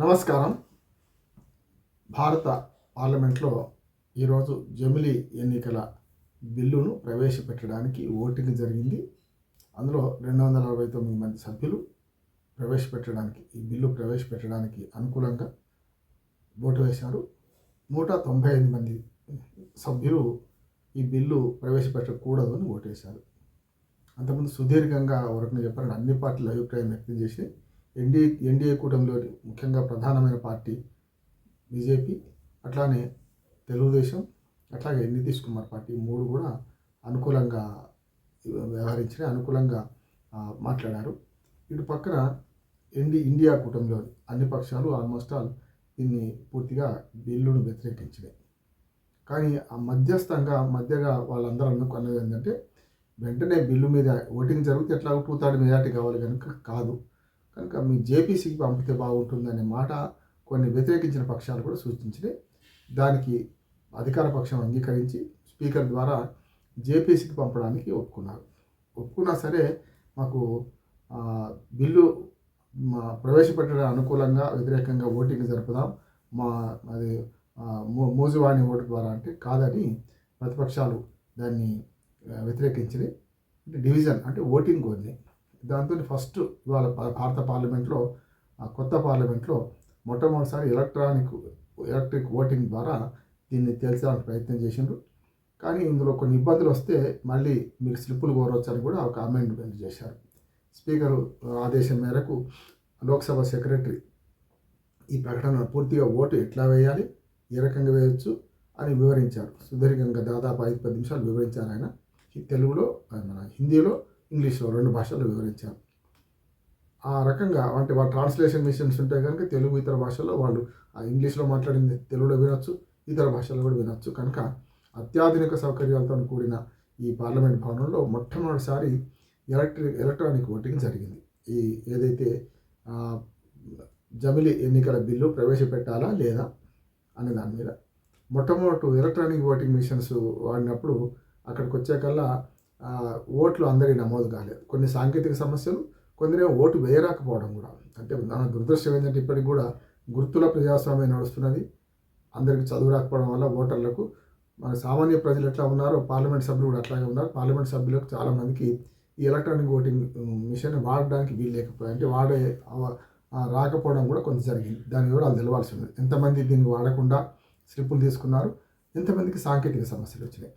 నమస్కారం. భారత పార్లమెంట్లో ఈరోజు జమిలీ ఎన్నికల బిల్లును ప్రవేశపెట్టడానికి ఓటింగ్ జరిగింది. అందులో రెండు వందల అరవై తొమ్మిది మంది సభ్యులు ప్రవేశపెట్టడానికి ఈ బిల్లు ప్రవేశపెట్టడానికి అనుకూలంగా ఓటు వేశారు. నూట తొంభై ఐదు మంది సభ్యులు ఈ బిల్లు ప్రవేశపెట్టకూడదు అని ఓటేశారు అంతకుముందు సుదీర్ఘంగా వరకు చెప్పారని అన్ని పార్టీలు అభిప్రాయం వ్యక్తం చేసి ఎన్డీ ఎన్డీఏ కూటమిలోని ముఖ్యంగా ప్రధానమైన పార్టీ బీజేపీ అట్లానే తెలుగుదేశం అట్లాగే నితీష్ కుమార్ పార్టీ మూడు కూడా అనుకూలంగా వ్యవహరించిన అనుకూలంగా మాట్లాడారు. ఇటు పక్కన ఎన్డీ ఇండియా కూటమిలోని అన్ని పక్షాలు ఆల్మోస్ట్ ఆల్ దీన్ని పూర్తిగా బిల్లును వ్యతిరేకించినాయి. కానీ ఆ మధ్యస్థంగా మధ్యగా వాళ్ళందరూ అనుకున్నది ఏంటంటే వెంటనే బిల్లు మీద ఓటింగ్ జరిగితే ఎట్లా టూ థర్డ్ మెజార్టీ కావాలి కనుక కాదు. కనుక మీ జేపీసీకి పంపితే బాగుంటుందనే మాట కొన్ని వ్యతిరేకించిన పక్షాలు కూడా సూచించినాయి. దానికి అధికార పక్షం అంగీకరించి స్పీకర్ ద్వారా జేపీసీకి పంపడానికి ఒప్పుకున్నారు. ఒప్పుకున్నా సరే మాకు బిల్లు మా ప్రవేశపెట్టడానికి అనుకూలంగా వ్యతిరేకంగా ఓటింగ్ జరుపుదాం. మా అది మో- మోజువాణి ఓటు ద్వారా అంటే కాదని ప్రతిపక్షాలు దాన్ని ఆ, వ్యతిరేకించినాయి. అంటే డివిజన్ అంటే ఓటింగ్ కోరినాయి దాంతో ఫస్ట్ ఇవాళ భారత పార్లమెంట్లో ఆ కొత్త పార్లమెంట్లో మొట్టమొదటిసారి ఎలక్ట్రానిక్ ఎలక్ట్రిక్ ఓటింగ్ ద్వారా దీన్ని తేల్చడానికి ప్రయత్నం చేసిండ్రు. కానీ ఇందులో కొన్ని ఇబ్బందులు వస్తే మళ్ళీ మీరు స్లిప్పులు కోరవచ్చని కూడా ఒక అమెండ్మెంట్ చేశారు. స్పీకర్ ఆదేశం మేరకు లోక్సభ సెక్రటరీ ఈ ప్రకటన పూర్తిగా ఓటు ఎట్లా వేయాలి ఏ రకంగా వేయవచ్చు అని వివరించారు. సుదీర్ఘంగా దాదాపు ఐదు పది నిమిషాలు వివరించారు ఆయన. తెలుగులో మన హిందీలో ఇంగ్లీష్లో రెండు భాషల్లో వివరించారు. ఆ రకంగా అంటే వాళ్ళ ట్రాన్స్లేషన్ మిషన్స్ ఉంటే కనుక తెలుగు ఇతర భాషల్లో వాళ్ళు ఆ ఇంగ్లీష్లో మాట్లాడింది తెలుగులో వినొచ్చు ఇతర భాషల్లో కూడా వినొచ్చు. కనుక అత్యాధునిక సౌకర్యాలతో కూడిన ఈ పార్లమెంట్ భవనంలో మొట్టమొదటిసారి ఎలక్ట్రిక్ ఎలక్ట్రానిక్ ఓటింగ్ జరిగింది. ఈ ఏదైతే జమిలి ఎన్నికల బిల్లు ప్రవేశపెట్టాలా లేదా అనే దాని మీద. మొట్టమొదటి ఎలక్ట్రానిక్ ఓటింగ్ మిషన్స్ వాడినప్పుడు అక్కడికి వచ్చేకల్లా ఓట్లు అందరి నమోదు కాలేదు. కొన్ని సాంకేతిక సమస్యలు కొందరే ఓటు వేయరాకపోవడం కూడా అంటే మన దురదృష్టం ఏంటంటే ఇప్పటికి కూడా గుర్తుల ప్రజాస్వామ్యం నడుస్తున్నది. అందరికి చదువు రాకపోవడం వల్ల ఓటర్లకు మన సామాన్య ప్రజలు ఎట్లా ఉన్నారో పార్లమెంట్ సభ్యులు కూడా అట్లాగే ఉన్నారు. పార్లమెంట్ సభ్యులకు చాలామందికి ఈ ఎలక్ట్రానిక్ ఓటింగ్ మిషన్ వాడడానికి వీలు లేకపోయింది అంటే వాడే రాకపోవడం కూడా కొంచెం జరిగింది. దాని వివరాలు తెలవాల్సి ఉంది. ఎంతమంది దీన్ని వాడకుండా స్లిప్పులు తీసుకున్నారు? ఎంతమందికి సాంకేతిక సమస్యలు వచ్చినాయి?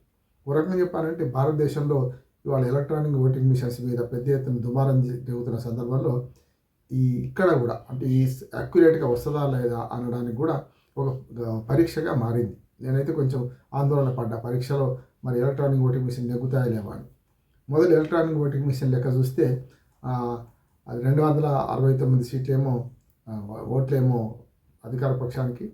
ఒక రకంగా చెప్పాలంటే భారతదేశంలో ఇవాళ ఎలక్ట్రానిక్ ఓటింగ్ మిషన్స్ మీద పెద్ద ఎత్తున దుమారం జరుగుతున్న సందర్భంలో ఈ ఇక్కడ కూడా అంటే ఈ అక్యురేట్గా వస్తుందా లేదా అనడానికి కూడా ఒక పరీక్షగా మారింది. నేనైతే కొంచెం ఆందోళన పడ్డా. పరీక్షలో మరి ఎలక్ట్రానిక్ ఓటింగ్ మిషన్ నెగ్గుతాయా లేవా అని. మొదలు ఎలక్ట్రానిక్ ఓటింగ్ మిషన్ లెక్క చూస్తే అది రెండు వందల అరవై తొమ్మిది సీట్లేమో ఓట్లేమో అధికార పక్షానికి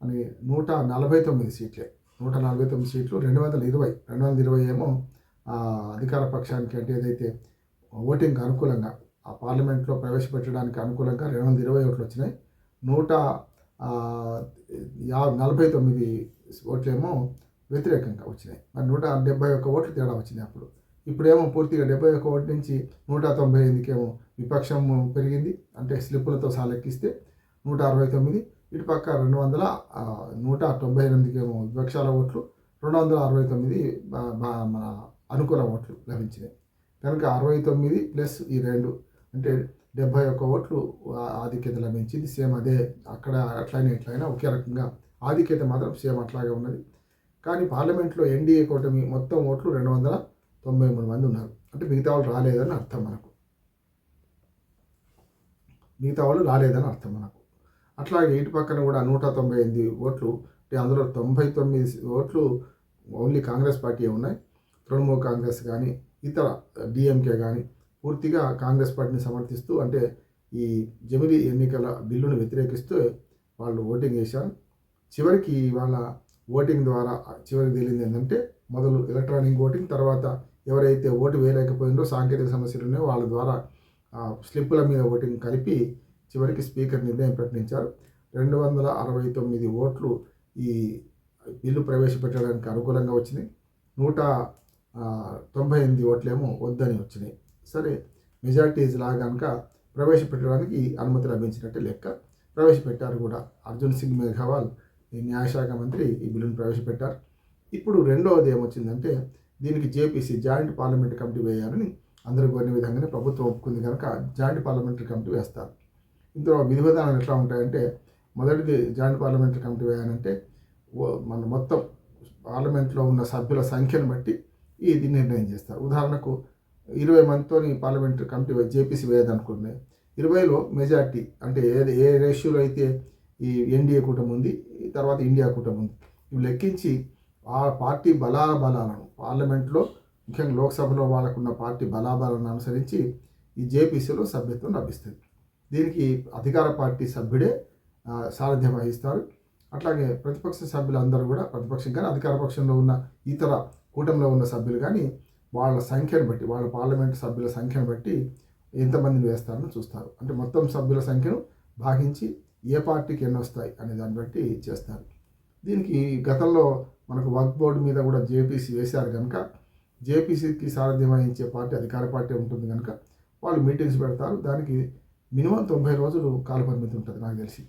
అని నూట నలభై తొమ్మిది సీట్లే. నూట నలభై తొమ్మిది సీట్లు రెండు వందల ఇరవై రెండు వందల ఇరవై ఏమో అధికార పక్షానికి అంటే ఏదైతే ఓటింగ్ అనుకూలంగా ఆ పార్లమెంట్లో ప్రవేశపెట్టడానికి అనుకూలంగా రెండు వందల ఇరవై ఓట్లు వచ్చినాయి. నూట యా నలభై తొమ్మిది ఓట్లేమో వ్యతిరేకంగా వచ్చినాయి. మరి నూట డెబ్బై ఒక్క ఓట్లు తేడా వచ్చినాయి అప్పుడు. ఇప్పుడేమో పూర్తిగా డెబ్బై ఒక్క ఓటు నుంచి నూట తొంభై ఎనిమిదికేమో విపక్షం పెరిగింది. అంటే స్లిప్పులతో సహా లెక్కిస్తే నూట అరవై తొమ్మిది ఇటుపక్క రెండు వందల నూట తొంభై ఎనిమిదికేమో విపక్షాల ఓట్లు రెండు వందల అరవై తొమ్మిది మన అనుకూల ఓట్లు లభించినాయి. కనుక అరవై తొమ్మిది ప్లస్ ఈ రెండు అంటే డెబ్బై ఒక్క ఓట్లు ఆధిక్యత లభించింది. సేమ్ అదే అక్కడ అట్లయినా ఇట్లయినా ఒకే రకంగా ఆధిక్యత మాత్రం సేమ్ అట్లాగే ఉన్నది. కానీ పార్లమెంట్లో ఎన్డీఏ కూటమి మొత్తం ఓట్లు రెండు వందల తొంభై మూడు మంది ఉన్నారు. అంటే మిగతా వాళ్ళు రాలేదని అర్థం మనకు. మిగతా వాళ్ళు రాలేదని అర్థం మనకు. అట్లాగే ఇటు పక్కన కూడా నూట తొంభై ఎనిమిది ఓట్లు అందులో తొంభై తొమ్మిది ఓట్లు ఓన్లీ కాంగ్రెస్ పార్టీ ఉన్నాయి. తృణమూల్ కాంగ్రెస్ కానీ ఇతర డిఎంకే కానీ పూర్తిగా కాంగ్రెస్ పార్టీని సమర్థిస్తూ అంటే ఈ జమిలి ఎన్నికల బిల్లును వ్యతిరేకిస్తూ వాళ్ళు ఓటింగ్ చేశారు. చివరికి వాళ్ళ ఓటింగ్ ద్వారా చివరికి తేలింది ఏంటంటే మొదలు ఎలక్ట్రానిక్ ఓటింగ్ తర్వాత ఎవరైతే ఓటు వేయలేకపోయిందో సాంకేతిక సమస్యలు ఉన్నాయో వాళ్ళ ద్వారా స్లిప్పుల మీద ఓటింగ్ కలిపి చివరికి స్పీకర్ నిర్ణయం ప్రకటించారు. రెండు వందల అరవై తొమ్మిది ఓట్లు ఈ బిల్లు ప్రవేశపెట్టడానికి అనుకూలంగా వచ్చినాయి. నూట తొంభై ఎనిమిది ఓట్లేమో వద్దని వచ్చినాయి. సరే మెజార్టీస్ లాగా కనుక ప్రవేశపెట్టడానికి అనుమతి లభించినట్టే లెక్క. ప్రవేశపెట్టారు కూడా. అర్జున్ సింగ్ మేఘవాల్ ఈ న్యాయశాఖ మంత్రి ఈ బిల్లును ప్రవేశపెట్టారు. ఇప్పుడు రెండవది ఏమొచ్చిందంటే దీనికి జేపీసీ జాయింట్ పార్లమెంటరీ కమిటీ వేయాలని అందరూ కోరిన విధంగానే ప్రభుత్వం ఒప్పుకుంది కనుక జాయింట్ పార్లమెంటరీ కమిటీ వేస్తారు. ఇందులో విధి విధానాలు ఎట్లా ఉంటాయంటే మొదటిది జాయింట్ పార్లమెంటరీ కమిటీ వేయాలంటే మన మొత్తం పార్లమెంట్లో ఉన్న సభ్యుల సంఖ్యను బట్టి ఇది నిర్ణయం చేస్తారు. ఉదాహరణకు ఇరవై మందితో పార్లమెంటరీ కమిటీ జేపీసీ వేయదనుకున్నాయి ఇరవైలో మెజార్టీ అంటే ఏ ఏ రేషియోలో అయితే ఈ ఎన్డీఏ కూటమి ఉంది ఈ తర్వాత ఇండియా కూటమి ఉంది ఇవి లెక్కించి ఆ పార్టీ బలా బలాలను పార్లమెంట్లో ముఖ్యంగా లోక్సభలో వాళ్ళకున్న పార్టీ బలాబలాలను అనుసరించి ఈ జేపీసీలో సభ్యత్వం లభిస్తుంది. దీనికి అధికార పార్టీ సభ్యుడే సారథ్యం వహిస్తారు. అట్లాగే ప్రతిపక్ష సభ్యులందరూ కూడా ప్రతిపక్షం కానీ అధికార పక్షంలో ఉన్న ఇతర కూటమిలో ఉన్న సభ్యులు కానీ వాళ్ళ సంఖ్యను బట్టి వాళ్ళ పార్లమెంట్ సభ్యుల సంఖ్యను బట్టి ఎంతమందిని వేస్తారని చూస్తారు. అంటే మొత్తం సభ్యుల సంఖ్యను భాగించి ఏ పార్టీకి ఎన్ని వస్తాయి అనే దాన్ని బట్టి చేస్తారు. దీనికి గతంలో మనకు వర్క్ బోర్డు మీద కూడా జేపీసీ వేశారు కనుక జేపీసీకి సారథ్యం వహించే పార్టీ అధికార పార్టీ ఉంటుంది కనుక వాళ్ళు మీటింగ్స్ పెడతారు. దానికి మినిమం తొంభై రోజులు కాలపరిమితి ఉంటుంది నాకు తెలిసి.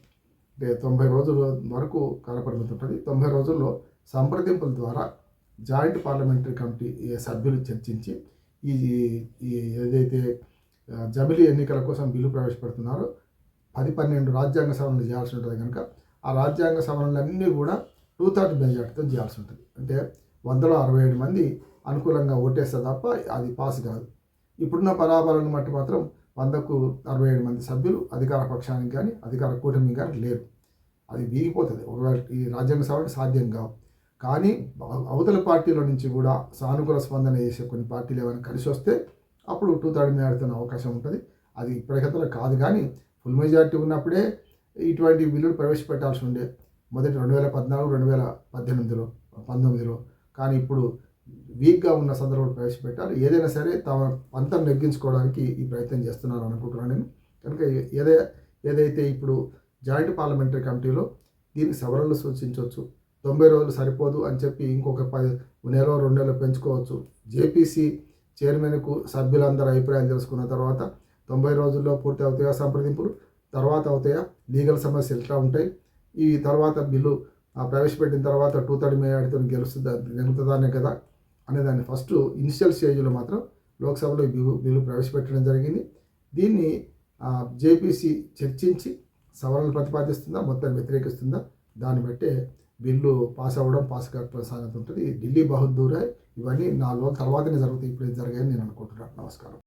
అంటే తొంభై రోజుల వరకు కాలపరిమితి ఉంటుంది. తొంభై రోజుల్లో సంప్రదింపుల ద్వారా జాయింట్ పార్లమెంటరీ కమిటీ సభ్యులు చర్చించి ఈ ఈ ఏదైతే జమిలీ ఎన్నికల కోసం బిల్లు ప్రవేశపెడుతున్నారో పది పన్నెండు రాజ్యాంగ సవరణలు చేయాల్సి ఉంటుంది కనుక ఆ రాజ్యాంగ సవరణలన్నీ కూడా టూ థర్డ్ మెజార్టీతో చేయాల్సి ఉంటుంది. అంటే వందలో అరవై ఏడు మంది అనుకూలంగా ఓటేస్తే తప్ప అది పాస్ కాదు. ఇప్పుడున్న పరాబాలను బట్టి మాత్రం వందకు అరవై ఏడు మంది సభ్యులు అధికార పక్షానికి కానీ అధికార కూటమికి కానీ లేరు. అది వీగిపోతుంది. ఒకవేళ ఈ రాజ్యాంగ సవరణ సాధ్యం కావు. కానీ అవతల పార్టీల నుంచి కూడా సానుకూల స్పందన చేసే కొన్ని పార్టీలు ఏమైనా కలిసి వస్తే అప్పుడు టూ థర్డ్ మెజార్టీతో అవకాశం ఉంటుంది. అది ఇప్పటికైతే కాదు కానీ ఫుల్ మెజార్టీ ఉన్నప్పుడే ఇటువంటి బిల్లులు ప్రవేశపెట్టాల్సి ఉండే. మొదటి రెండు వేల పద్నాలుగు రెండు వేల పద్దెనిమిదిలో పంతొమ్మిదిలో. కానీ ఇప్పుడు వీక్గా ఉన్న సందర్భంలో ప్రవేశపెట్టారు. ఏదైనా సరే తమ పంతం నెగ్గించుకోవడానికి ఈ ప్రయత్నం చేస్తున్నారు అనుకుంటున్నాను నేను. కనుక ఏదే ఏదైతే ఇప్పుడు జాయింట్ పార్లమెంటరీ కమిటీలో దీనికి సవరణలు సూచించవచ్చు తొంభై రోజులు సరిపోదు అని చెప్పి ఇంకొక పది నెల రెండు నెలలు పెంచుకోవచ్చు. జేపీసీ చైర్మన్కు సభ్యులందరూ అభిప్రాయం తెలుసుకున్న తర్వాత తొంభై రోజుల్లో పూర్తి అవుతాయా సంప్రదింపులు? తర్వాత అవుతాయా? లీగల్ సమస్యలు ఎట్లా ఉంటాయి? ఈ తర్వాత బిల్లు ప్రవేశపెట్టిన తర్వాత టూ థర్డ్ మేయాడితో గెలుస్తుందా? గెలుతుందానే కదా. అనేదాన్ని ఫస్ట్ ఇనిషియల్ స్టేజ్లో మాత్రం లోక్సభలో బిల్లు బిల్లు ప్రవేశపెట్టడం జరిగింది. దీన్ని జేపీసీ చర్చించి సవరణలు ప్రతిపాదిస్తుందా మొత్తాన్ని వ్యతిరేకిస్తుందా దాన్ని బట్టే బిల్లు పాస్ అవ్వడం పాస్ కాకపోవడం ఉంటుంది. ఢిల్లీ బహుదూరే ఇవన్నీ నాలుగు రోజుల తర్వాతనే జరుగుతాయి. ఇప్పుడు ఇది జరిగాయని నేను అనుకుంటున్నాను. నమస్కారం.